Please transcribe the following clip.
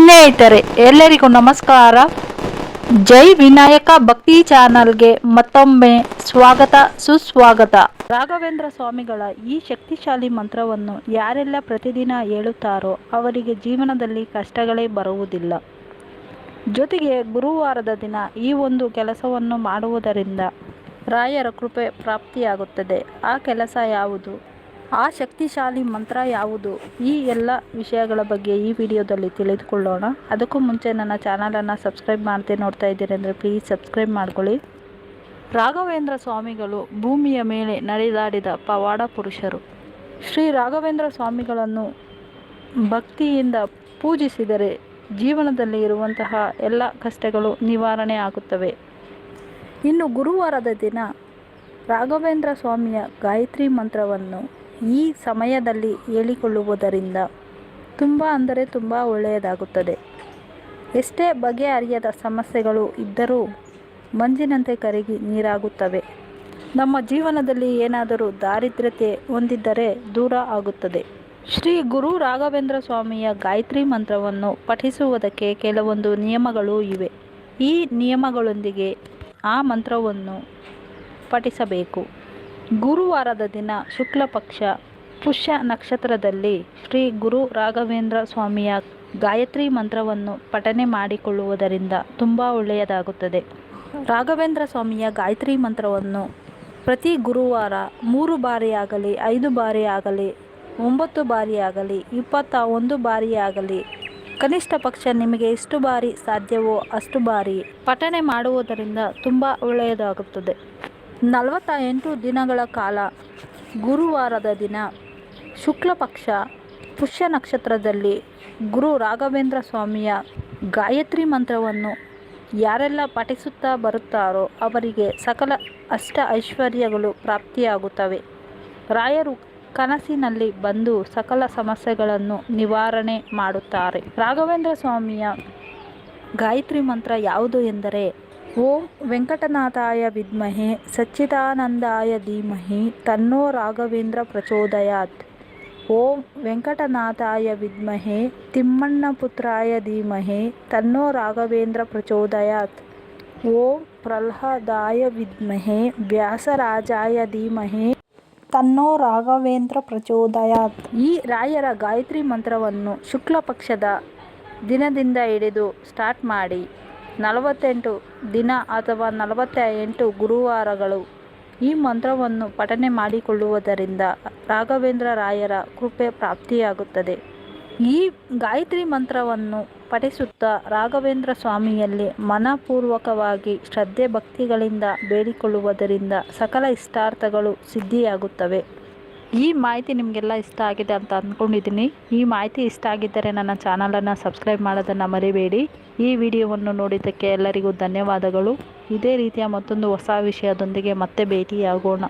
ಸ್ನೇಹಿತರೆ, ಎಲ್ಲರಿಗೂ ನಮಸ್ಕಾರ. ಜೈ ವಿನಾಯಕ ಭಕ್ತಿ ಚಾನಲ್ಗೆ ಮತ್ತೊಮ್ಮೆ ಸ್ವಾಗತ, ಸುಸ್ವಾಗತ. ರಾಘವೇಂದ್ರ ಸ್ವಾಮಿಗಳ ಈ ಶಕ್ತಿಶಾಲಿ ಮಂತ್ರವನ್ನು ಯಾರೆಲ್ಲ ಪ್ರತಿದಿನ ಹೇಳುತ್ತಾರೋ ಅವರಿಗೆ ಜೀವನದಲ್ಲಿ ಕಷ್ಟಗಳೇ ಬರುವುದಿಲ್ಲ. ಜೊತೆಗೆ ಗುರುವಾರದ ದಿನ ಈ ಒಂದು ಕೆಲಸವನ್ನು ಮಾಡುವುದರಿಂದ ರಾಯರ ಕೃಪೆ ಪ್ರಾಪ್ತಿಯಾಗುತ್ತದೆ. ಆ ಕೆಲಸ ಯಾವುದು? ಆ ಶಕ್ತಿಶಾಲಿ ಮಂತ್ರ ಯಾವುದು? ಈ ಎಲ್ಲ ವಿಷಯಗಳ ಬಗ್ಗೆ ಈ ವಿಡಿಯೋದಲ್ಲಿ ತಿಳಿದುಕೊಳ್ಳೋಣ. ಅದಕ್ಕೂ ಮುಂಚೆ ನನ್ನ ಚಾನಲನ್ನು ಸಬ್ಸ್ಕ್ರೈಬ್ ಮಾಡದೆ ನೋಡ್ತಾ ಇದ್ದೀರಿ ಅಂದರೆ ಪ್ಲೀಸ್ ಸಬ್ಸ್ಕ್ರೈಬ್ ಮಾಡ್ಕೊಳ್ಳಿ. ರಾಘವೇಂದ್ರ ಸ್ವಾಮಿಗಳು ಭೂಮಿಯ ಮೇಲೆ ನಡೆದಾಡಿದ ಪವಾಡ ಪುರುಷರು. ಶ್ರೀ ರಾಘವೇಂದ್ರ ಸ್ವಾಮಿಗಳನ್ನು ಭಕ್ತಿಯಿಂದ ಪೂಜಿಸಿದರೆ ಜೀವನದಲ್ಲಿ ಇರುವಂತಹ ಎಲ್ಲ ಕಷ್ಟಗಳು ನಿವಾರಣೆ ಆಗುತ್ತವೆ. ಇನ್ನು ಗುರುವಾರದ ದಿನ ರಾಘವೇಂದ್ರ ಸ್ವಾಮಿಯ ಗಾಯತ್ರಿ ಮಂತ್ರವನ್ನು ಈ ಸಮಯದಲ್ಲಿ ಹೇಳಿಕೊಳ್ಳುವುದರಿಂದ ತುಂಬ ಅಂದರೆ ತುಂಬ ಒಳ್ಳೆಯದಾಗುತ್ತದೆ. ಎಷ್ಟೇ ಬಗೆಹರಿಯದ ಸಮಸ್ಯೆಗಳು ಇದ್ದರೂ ಮಂಜಿನಂತೆ ಕರಗಿ ನೀರಾಗುತ್ತವೆ. ನಮ್ಮ ಜೀವನದಲ್ಲಿ ಏನಾದರೂ ದಾರಿದ್ರ್ಯತೆ ಹೊಂದಿದ್ದರೆ ದೂರ ಆಗುತ್ತದೆ. ಶ್ರೀ ಗುರು ರಾಘವೇಂದ್ರ ಸ್ವಾಮಿಯ ಗಾಯತ್ರಿ ಮಂತ್ರವನ್ನು ಪಠಿಸುವುದಕ್ಕೆ ಕೆಲವೊಂದು ನಿಯಮಗಳು ಇವೆ. ಈ ನಿಯಮಗಳೊಂದಿಗೆ ಆ ಮಂತ್ರವನ್ನು ಪಠಿಸಬೇಕು. ಗುರುವಾರದ ದಿನ ಶುಕ್ಲ ಪಕ್ಷ ಪುಷ್ಯ ನಕ್ಷತ್ರದಲ್ಲಿ ಶ್ರೀ ಗುರು ರಾಘವೇಂದ್ರ ಸ್ವಾಮಿಯ ಗಾಯತ್ರಿ ಮಂತ್ರವನ್ನು ಪಠನೆ ಮಾಡಿಕೊಳ್ಳುವುದರಿಂದ ತುಂಬ ಒಳ್ಳೆಯದಾಗುತ್ತದೆ. ರಾಘವೇಂದ್ರ ಸ್ವಾಮಿಯ ಗಾಯತ್ರಿ ಮಂತ್ರವನ್ನು ಪ್ರತಿ ಗುರುವಾರ ಮೂರು ಬಾರಿಯಾಗಲಿ, ಐದು ಬಾರಿಯಾಗಲಿ, ಒಂಬತ್ತು ಬಾರಿಯಾಗಲಿ, ಇಪ್ಪತ್ತ ಒಂದು ಬಾರಿಯಾಗಲಿ, ಕನಿಷ್ಠ ಪಕ್ಷ ನಿಮಗೆ ಎಷ್ಟು ಬಾರಿ ಸಾಧ್ಯವೋ ಅಷ್ಟು ಬಾರಿ ಪಠನೆ ಮಾಡುವುದರಿಂದ ತುಂಬ ಒಳ್ಳೆಯದಾಗುತ್ತದೆ. ನಲವತ್ತ ಎಂಟು ದಿನಗಳ ಕಾಲ, ಗುರುವಾರದ ದಿನ, ಶುಕ್ಲ ಪಕ್ಷ, ಪುಷ್ಯ ನಕ್ಷತ್ರದಲ್ಲಿ ಗುರು ರಾಘವೇಂದ್ರ ಸ್ವಾಮಿಯ ಗಾಯತ್ರಿ ಮಂತ್ರವನ್ನು ಯಾರೆಲ್ಲ ಪಠಿಸುತ್ತಾ ಬರುತ್ತಾರೋ ಅವರಿಗೆ ಸಕಲ ಅಷ್ಟ ಐಶ್ವರ್ಯಗಳು ಪ್ರಾಪ್ತಿಯಾಗುತ್ತವೆ. ರಾಯರು ಕನಸಿನಲ್ಲಿ ಬಂದು ಸಕಲ ಸಮಸ್ಯೆಗಳನ್ನು ನಿವಾರಣೆ ಮಾಡುತ್ತಾರೆ. ರಾಘವೇಂದ್ರ ಸ್ವಾಮಿಯ ಗಾಯತ್ರಿ ಮಂತ್ರ ಯಾವುದು ಎಂದರೆ ಓಂ ವೆಂಕಟನಾಥಾಯ ವಿದ್ಮಹೆ, ಸಚ್ಚಿದಾನಂದಾಯ ಧೀಮಹಿ, ತನ್ನೋ ರಾಘವೇಂದ್ರ ಪ್ರಚೋದಯಾತ್. ಓಂ ವೆಂಕಟನಾಥಾಯ ವಿದ್ಮಹೆ, ತಿಮ್ಮಣ್ಣಪುತ್ರಾಯ ಧೀಮಹಿ, ತನ್ನೋ ರಾಘವೇಂದ್ರ ಪ್ರಚೋದಯಾತ್. ಓಂ ಪ್ರಹ್ಲಾದಾಯ ವಿದ್ಮಹೆ, ವ್ಯಾಸರಾಜಾಯ ಧೀಮಹಿ, ತನ್ನೋ ರಾಘವೇಂದ್ರ ಪ್ರಚೋದಯಾತ್. ಈ ರಾಯರ ಗಾಯತ್ರಿ ಮಂತ್ರವನ್ನು ಶುಕ್ಲ ಪಕ್ಷದ ದಿನದಿಂದ ಹಿಡಿದು ಸ್ಟಾರ್ಟ್ ಮಾಡಿ. ನಲವತ್ತೆಂಟು ದಿನ ಅಥವಾ ನಲವತ್ತ ಎಂಟು ಗುರುವಾರಗಳು. ಈ ಮಂತ್ರವನ್ನು ಪಠನೆ ಮಾಡಿಕೊಳ್ಳುವುದರಿಂದ ರಾಘವೇಂದ್ರ ರಾಯರ ಕೃಪೆ ಪ್ರಾಪ್ತಿಯಾಗುತ್ತದೆ. ಈ ಗಾಯತ್ರಿ ಮಂತ್ರವನ್ನು ಪಠಿಸುತ್ತಾ ರಾಘವೇಂದ್ರ ಸ್ವಾಮಿಯಲ್ಲಿ ಮನಪೂರ್ವಕವಾಗಿ ಶ್ರದ್ಧೆ ಭಕ್ತಿಗಳಿಂದ ಬೇಡಿಕೊಳ್ಳುವುದರಿಂದ ಸಕಲ ಇಷ್ಟಾರ್ಥಗಳು ಸಿದ್ಧಿಯಾಗುತ್ತವೆ. ಈ ಮಾಹಿತಿ ನಿಮಗೆಲ್ಲ ಇಷ್ಟ ಆಗಿದೆ ಅಂತ ಅಂದ್ಕೊಂಡಿದ್ದೀನಿ ಈ ಮಾಹಿತಿ ಇಷ್ಟ ಆಗಿದ್ದರೆ ನನ್ನ ಚಾನಲನ್ನು ಸಬ್ಸ್ಕ್ರೈಬ್ ಮಾಡೋದನ್ನು ಮರಿಬೇಡಿ. ಈ ವಿಡಿಯೋವನ್ನು ನೋಡಿದ್ದಕ್ಕೆ ಎಲ್ಲರಿಗೂ ಧನ್ಯವಾದಗಳು. ಇದೇ ರೀತಿಯ ಮತ್ತೊಂದು ಹೊಸ ವಿಷಯದೊಂದಿಗೆ ಮತ್ತೆ ಭೇಟಿಯಾಗೋಣ.